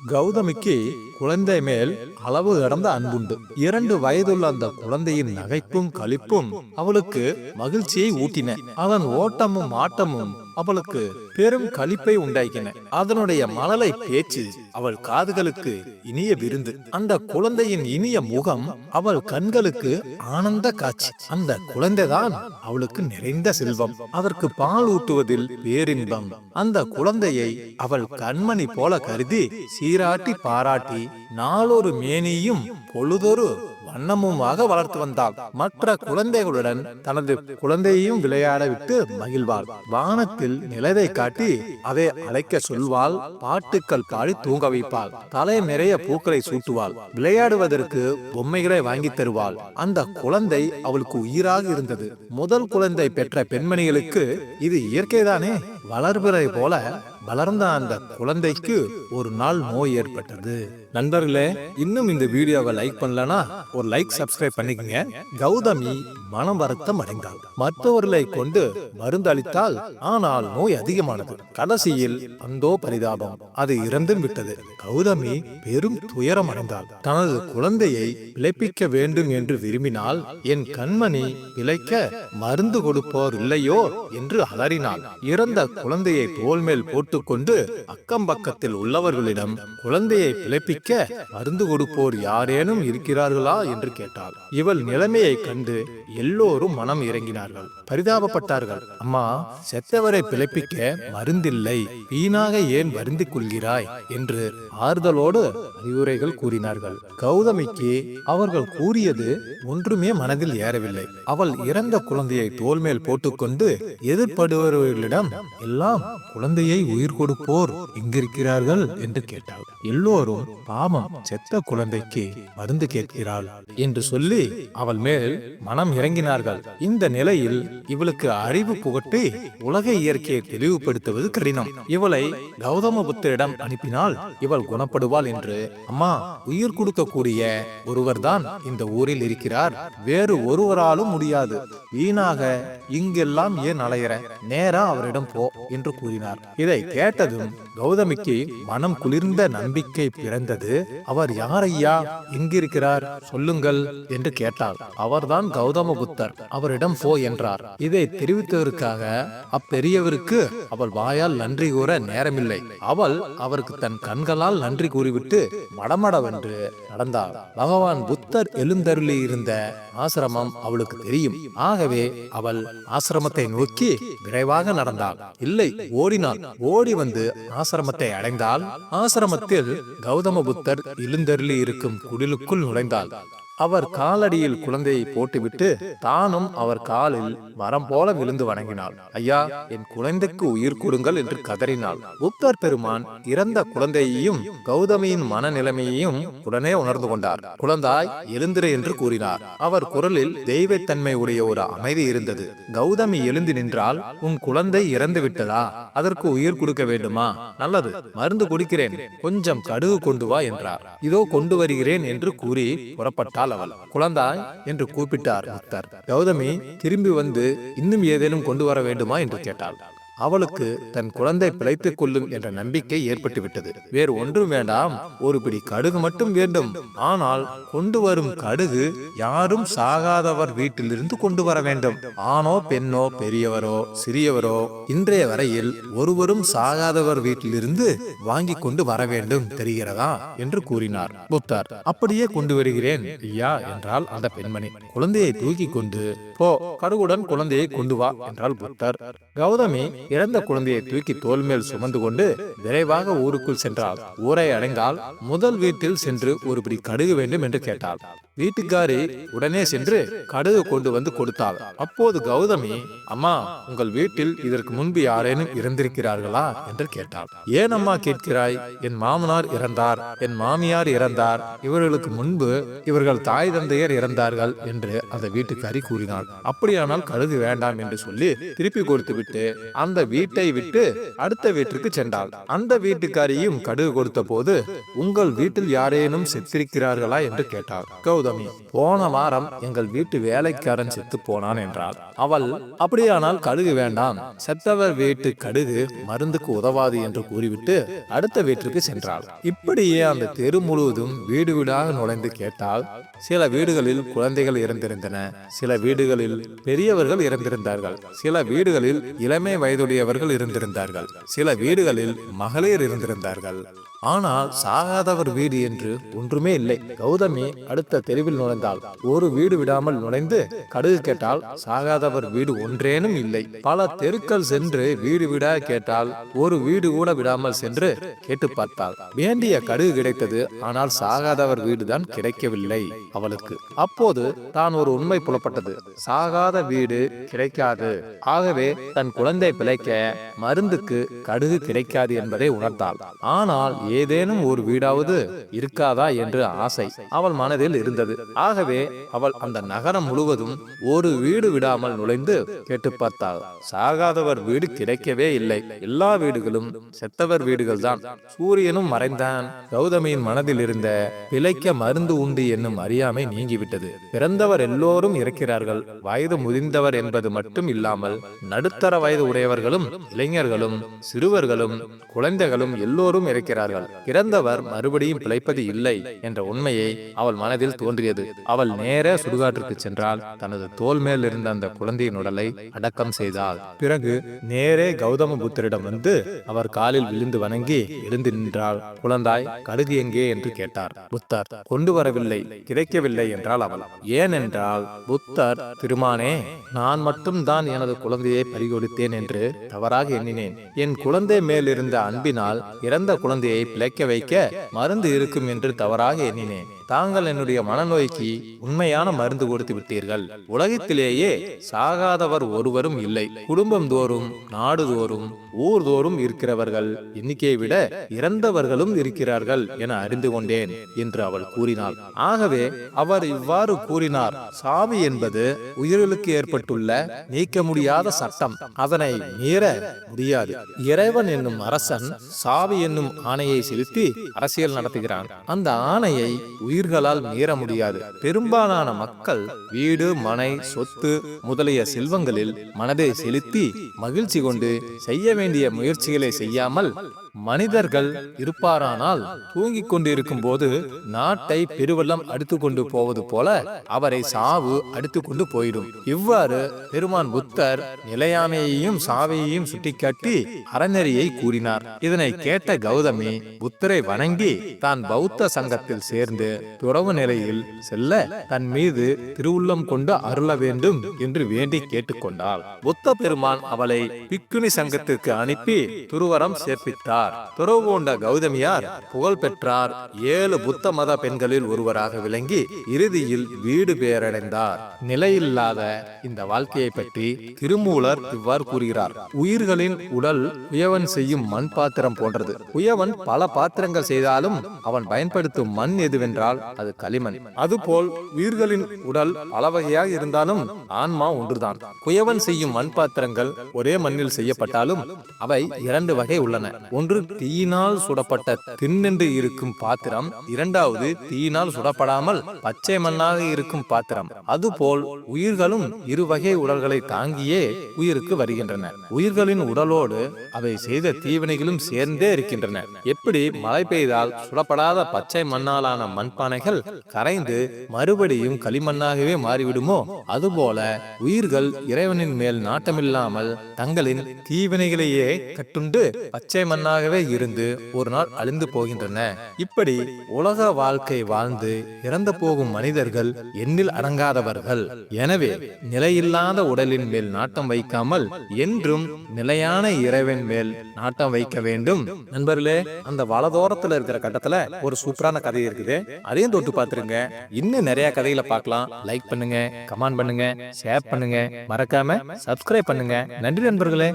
கௌதமிக்கு குழந்தை மேல் அளவு கடந்த அன்புண்டு. இரண்டு வயதுள்ள அந்த குழந்தையின் நகைப்பும் களிப்பும் அவளுக்கு மகிழ்ச்சியை ஊட்டின. அதன் ஓட்டமும் ஆட்டமும் அவளுக்கு பெரும் களிப்பை உண்டாக்கின அதனுடைய மணலை பேச்சு அவள் காதுகளுக்கு இனிய விருந்து. அந்த குழந்தையின் இனிய முகம் அவள் கண்களுக்கு ஆனந்த காட்சி. அந்த குழந்தைதான் அவளுக்கு நிறைந்த செல்வம். அதற்கு பால் ஊட்டுவதில் பேரின்பம். அந்த குழந்தையை அவள் கண்மணி போல கருதி சீராட்டி பாராட்டி நாளொரு மேனியும் பொழுதொரு வண்ணமுமாக வளர்த்து வந்தாள். மற்ற குழந்தைகளுடன் தனது குழந்தையையும் விளையாட விட்டு மகிழ்வாள். வானத்தில் நிலவை காட்டி அதை அழைக்க சொல்வாள். பாட்டுக்கள் பாடி தூங்க வைப்பாள். தலை நிறைய பூக்களை சூட்டுவாள். விளையாடுவதற்கு பொம்மைகளை வாங்கி தருவாள். அந்த குழந்தை அவளுக்கு உயிராக இருந்தது. முதல் குழந்தை பெற்ற பெண்மணிகளுக்கு இது இயற்கைதானே? வளர்பிறை போல வளர்ந்த அந்த குழந்தைக்கு ஒரு நாள் நோய் ஏற்பட்டது. நண்பர்களே இன்னும் இந்த வீடியோவை லைக் பண்ணலனா ஒரு லைக் சப்ஸ்கிரைப் பண்ணிக்கங்க. கௌதமி மனம் வருத்தம் அடைந்தாள். மற்றவர்களை கொண்டு மருந்தளித்தால் ஆனால் நோய் அதிகமானது. கடைசியில் அந்தோ பரிதாபம். அது இறந்தும் விட்டது. கௌதமி பெரும் துயரம் அடைந்தாள். தனது குழந்தையை பிழைப்பிக்க வேண்டும் என்று விரும்பினால் என் கண்மணி பிழைக்க மருந்து கொடுப்போர் இல்லையோ என்று அலறினாள். இறந்த குழந்தையை தோல் மேல் போட்டுக்கொண்டு அக்கம் பக்கத்தில் உள்ளவர்களிடம் குழந்தையை பிழைப்பிக்க மருந்து கொடுப்போர் யாரேனும் இருக்கிறார்களா என்று கேட்டாள். இவள் நிலைமையை கண்டு எல்லோரும் மனம் இறங்கினார்கள். பரிதாபப்பட்டார்கள். அம்மா செத்தவரை பிழைப்பிக்க மருந்தில்லை. வீணாக ஏன் வருந்திக் கொள்கிறாய்? என்று ஆறுதலோடு அறிவுரைகள் கூறினார்கள். கௌதமிக்கு அவர்கள் கூறியது ஒன்றுமே மனதில் ஏறவில்லை. அவள் இறந்த குழந்தையை தோல் மேல் போட்டுக்கொண்டு எதிர்ப்படுபவர்களிடம் எல்லாம் குழந்தையை உயிர் கொடுப்போர் எங்கிருக்கிறார்கள் என்று கேட்டாள். எல்லோரும் பாவம் செத்த குழந்தைக்கு மருந்து கேட்கிறாள் என்று சொல்லி அவள் மேல் மனம் இறங்கினார்கள். இந்த நிலையில் இவளுக்கு அறிவு புகட்டி உலக இயற்கையை தெளிவுபடுத்துவது கடினம். இவளை கௌதம புத்தரிடம் அனுப்பினால் இவள் குணப்படுவாள் என்று அம்மா உயிர் கொடுக்கக்கூடிய ஒருவர்தான் இந்த ஊரில் இருக்கிறார். வேறு ஒருவராலும் முடியாது. வீணாக இங்கெல்லாம் ஏன் அலையிற? நேரா அவரிடம் போ என்று கூறினார். இதை கேட்டதும் கௌதமிக்கு மனம் குளிர்ந்த நம்பிக்கை பிறந்தது. அவர் யார் ஐயா எங்கிருக்கிறார் சொல்லுங்கள் என்று கேட்டார் அவர்தான் கௌதம புத்தர் அவரிடம் போ என்றார். இதை தெரிவித்ததற்காக அப்பெரியவருக்கு அவள் வாயால் நன்றி கூற நேரமில்லை. அவள் அவருக்கு தன் கண்களால் நன்றி கூறிவிட்டு மடமடவென்று நடந்தாள். பகவான் புத்தர் எழுந்தருளி இருந்த ஆசிரமம் அவளுக்கு தெரியும். ஆகவே அவள் ஆசிரமத்தை நோக்கி விரைவாக நடந்தாள். இல்லை ஓடினாள். ஓடி வந்து ஆசிரமத்தை அடைந்தால் ஆசிரமத்தில் கௌதம புத்தர் எழுந்தருளி இருக்கும் குடிலுக்குள் நுழைந்தாள். அவர் காலடியில் குழந்தையை போட்டுவிட்டு தானும் அவர் காலில் மரம் போல விழுந்து வணங்கினாள். ஐயா என் குழந்தைக்கு உயிர் கொடுங்கள் என்று கதறினாள். புத்தர் பெருமான் இறந்த குழந்தையையும் கௌதமியின் மனநிலைமையையும் உடனே உணர்ந்து கொண்டார். குழந்தாய் எழுந்திரு என்று கூறினார். அவர் குரலில் தெய்வத்தன்மை உடைய ஒரு அமைதி இருந்தது. கௌதமி எழுந்து நின்றால் உன் குழந்தை இறந்து விட்டதா? அதற்கு உயிர் கொடுக்க வேண்டுமா? நல்லது மருந்து குடிக்கிறேன். கொஞ்சம் கடுகு கொண்டு வா என்றார். இதோ கொண்டு வருகிறேன் என்று கூறி புறப்பட்டாள் அவள் குழந்தாய் என்று கூப்பிட்டார் புத்தர். கௌதமி திரும்பி வந்து இன்னும் ஏதேனும் கொண்டு வர வேண்டுமா என்று கேட்டாள். அவளுக்கு தன் குழந்தை பிழைத்துக் கொள்ளும் என்ற நம்பிக்கை ஏற்பட்டு விட்டது வேறு ஒன்றும் வேண்டாம். ஒரு பிடி கடுகு மட்டும் வேண்டும். ஆனால் கொண்டு வரும் கடுகு யாரும் சாகாதவர் வீட்டிலிருந்து கொண்டு வர வேண்டும். ஆணோ பெண்ணோ பெரியவரோ சிறியவரோ இன்றைய வரையில் ஒருவரும் சாகாதவர் வீட்டிலிருந்து வாங்கி கொண்டு வர வேண்டும். தெரிகிறதா? என்று கூறினார். புத்தர் அப்படியே கொண்டு வருகிறேன். ஐயா என்றால் அந்த பெண்மணி. குழந்தையை தூக்கி கொண்டு போ கடுகுடன் குழந்தையை கொண்டு வா என்றால் புத்தர். கௌதமி இறந்த குழந்தையை தூக்கி தோல் மேல் சுமந்து கொண்டு விரைவாக ஊருக்குள் சென்றாள் ஊரை அடைந்தால் முதல் வீட்டில் சென்று ஒருபடி கடுகு வேண்டும் என்று கேட்டாள் வீட்டுக்காரி உடனே சென்று கடுகு கொண்டு வந்து கொடுத்தாள். அப்போது கௌதமி அம்மா உங்கள் வீட்டில் இதற்கு முன்பு யாரேனும் இறந்திருக்கிறார்களா என்று கேட்டாள். ஏன் அம்மா கேட்கிறாய்? என் மாமனார் இறந்தார் என் மாமியார் இறந்தார் இவர்களுக்கு முன்பு இவர்கள் தாய் தந்தையர் இறந்தார்கள் என்று அந்த வீட்டுக்காரி கூறினாள். அப்படியானால் கழுகு வேண்டாம் என்று சொல்லி திருப்பி கொடுத்துவிட்டு அந்த அந்த வீட்டை விட்டு அடுத்த வீட்டிற்கு சென்றாள். அந்த வீட்டுக்காரியும் கடுகு கொடுத்த போது உங்கள் வீட்டில் யாரேனும் செத்திருக்கிறார்களா? என்று கேட்டாள். கௌதமி போன வாரம் எங்கள் வீட்டு வேலைக்காரன் செத்து போனான் என்றாள். அவள் அப்படியானால் கடுகு வேண்டாம். செத்தவர் வீட்டு கடுகு மருந்துக்கு உதவாது என்று கூறிவிட்டு அடுத்த வீட்டிற்கு சென்றாள். இப்படியே அந்த தெரு முழுவதும் வீடு வீடாக நுழைந்து கேட்டால் சில வீடுகளில் குழந்தைகள் இறந்திருந்தன. சில வீடுகளில் பெரியவர்கள் இறந்திருந்தார்கள். சில வீடுகளில் இளமை வயது வயதுடையவர்கள் இருந்திருந்தார்கள். சில வீடுகளில் மகளிர் இருந்திருந்தார்கள். ஆனால் சாகாதவர் வீடு என்று ஒன்றுமே இல்லை. கௌதமி அடுத்த தெருவில் நுழைந்தாள். ஒரு வீடு விடாமல் நுழைந்து கடுகு கேட்டால் சாகாதவர் வீடு ஒன்றேனும் இல்லை. பல தெருக்கள் சென்று வீடு விடா கேட்டால் ஒரு வீடு கூட விடாமல் சென்று கேட்டு பார்த்தாள். வேண்டிய கடுகு கிடைத்தது. ஆனால் சாகாதவர் வீடுதான் கிடைக்கவில்லை அவளுக்கு. அப்போது தான் ஒரு உண்மை புலப்பட்டது. சாகாத வீடு கிடைக்காது. ஆகவே தன் குழந்தை பிழைக்க மருந்துக்கு கடுகு கிடைக்காது என்பதை உணர்ந்தாள். ஆனால் ஏதேனும் ஒரு வீடாவது இருக்காதா என்று ஆசை அவள் மனதில் இருந்தது. ஆகவே அவள் அந்த நகரம் முழுவதும் ஒரு வீடு விடாமல் நுழைந்து கேட்டு பார்த்தாள். சாகாதவர் வீடு கிடைக்கவே இல்லை. எல்லா வீடுகளும் செத்தவர் வீடுகள் தான் சூரியனும் மறைந்தான். கௌதமியின் மனதில் இருந்த பிழைக்க மருந்து உண்டு என்னும் அறியாமை நீங்கிவிட்டது. பிறந்தவர் எல்லோரும் இறக்கிறார்கள். வயது முதிர்ந்தவர் என்பது மட்டும் இல்லாமல் நடுத்தர வயது உடையவர்களும் இளைஞர்களும் சிறுவர்களும் குழந்தைகளும் எல்லோரும் இறக்கிறார்கள் இறந்தவர் மறுபடியும் பிழைப்பது இல்லை என்ற உண்மையை அவள் மனதில் தோன்றியது. அவள் நேர சுடுகாட்டிற்கு சென்றால் தனது தோல் மேல் இருந்த அந்த குழந்தையின் உடலை அடக்கம் செய்தாள். பிறகு நேரே கௌதம புத்தரிடம் வந்து அவர் காலில் விழுந்து வணங்கி எழுந்து நின்றாள். குழந்தாய் கடுகு எங்கே என்று கேட்டார். புத்தர் கொண்டு வரவில்லை கிடைக்கவில்லை என்றால் அவள். ஏனென்றால் புத்தர் திருமானே நான் மட்டும்தான் எனது குழந்தையை பறிகொடுத்தேன் என்று தவறாக எண்ணினேன். என் குழந்தை மேலிருந்த அன்பினால் இறந்த குழந்தையை இழைக்க வைக்க மருந்து இருக்கும் என்று தவறாக எண்ணினேன். தாங்கள் என்னுடைய மனநோய்க்கு உண்மையான மருந்து கொடுத்து விட்டீர்கள். உலகத்திலேயே சாகாதவர் ஒருவரும் இல்லை. குடும்பம் தோறும் நாடு தோறும் ஊர் தோறும் இருக்கிறவர்கள். எண்ணிக்கையை விட இறந்தவர்களும் இருக்கிறார்கள் என அறிந்து கொண்டேன் என்று அவள் கூறினாள். ஆகவே அவர் இவ்வாறு கூறினார். சாவி என்பது உயிர்களுக்கு ஏற்பட்டுள்ள நீக்க முடியாத சட்டம். அதனை மீற முடியாது. இறைவன் என்னும் அரசன் சாவி என்னும் ஆணையை செலுத்தி அரசியல் நடத்துகிறான். அந்த ஆணையை உயிர்களால் மீற முடியாது. பெரும்பாலான மக்கள் வீடு மனை சொத்து முதலிய செல்வங்களில் மனதை செலுத்தி மகிழ்ச்சி கொண்டு செய்ய வேண்டிய முயற்சிகளை செய்யாமல் மனிதர்கள் இருப்பாரானால் தூங்கிக் கொண்டிருக்கும் போது நாட்டை பெருவெள்ளம் அடித்து கொண்டு போவது போல அவரை சாவு அடித்து கொண்டு போயிடும். இவ்வாறு பெருமான் புத்தர் நிலையாமையையும் சாவையையும் சுட்டிக்காட்டி அறநெறியை கூறினார். இதனை கேட்ட கௌதமி புத்தரை வணங்கி தான் பௌத்த சங்கத்தில் சேர்ந்து துறவு நிலையில் செல்ல தன் மீது திருவுள்ளம் கொண்டு அருள வேண்டும் என்று வேண்டி கேட்டுக்கொண்டாள் புத்த பெருமான் அவளை பிக்குனி சங்கத்திற்கு அனுப்பி துருவரம் சேர்ப்பித்தார். துறவு துறவுகொண்ட கௌதமியார் புகழ் பெற்றார். ஏழு புத்த மத பெண்களில் ஒருவராக விளங்கி இறுதியில் வீடு பேரடைந்தார். நிலையில்லாத இந்த வாழ்க்கையை பற்றி திருமூலர் இவ்வாறு கூறுகிறார். உயிர்களின் உடல் உயவன் செய்யும் மண் பாத்திரம் போன்றது. உயவன் பல பாத்திரங்கள் செய்தாலும் அவன் பயன்படுத்தும் மண் எதுவென்றால் அது களிமண். அதுபோல் உயிர்களின் உடல் பல வகையாக இருந்தாலும் ஆன்மா ஒன்றுதான். குயவன் செய்யும் மண் பாத்திரங்கள் ஒரே மண்ணில் செய்யப்பட்டாலும் அவை இரண்டு வகை உள்ளன. ஒன்று தீயினால் சுடப்பட்ட தின்னென்று இருக்கும் பாத்திரம் இரண்டாவது தீயினால் சுடப்படாமல் பச்சை மண்ணாக இருக்கும் பாத்திரம். அதுபோல் உயிர்களும் இரு வகை உடல்களை தாங்கியே உயிருக்கு வருகின்றன. உயிர்களின் உடலோடு அவை செய்த தீவினைகளும் சேர்ந்தே இருக்கின்றன. எப்படி மழை பெய்தால் சுடப்படாத பச்சை மண்ணாலான மண்பானைகள் கரைந்து மறுபடியும் களிமண்ணாகவே மாறிவிடுமோ? அதுபோல உயிர்கள் இறைவனின் மேல் நாட்டமில்லாமல் தங்களின் தீவினைகளையே கட்டுண்டு பச்சை மண்ணாக மண்ணாகவே இருந்து ஒரு நாள் அழிந்து போகின்றன. இப்படி உலக வாழ்க்கை வாழ்ந்து இறந்து போகும் மனிதர்கள் எண்ணில் அடங்காதவர்கள். எனவே நிலையில்லாத உடலின் மேல் நாட்டம் வைக்காமல் என்றும் நிலையான இறைவன் மேல் நாட்டம் வைக்க வேண்டும். நண்பர்களே அந்த வலதோரத்துல இருக்கிற கட்டத்துல ஒரு சூப்பரான கதை இருக்குது. அதையும் தொட்டு பார்த்துருங்க. இன்னும் நிறைய கதைகளை பார்க்கலாம். லைக் பண்ணுங்க கமெண்ட் பண்ணுங்க ஷேர் பண்ணுங்க. மறக்காம சப்ஸ்கிரைப் பண்ணுங்க. நன்றி நண்பர்களே.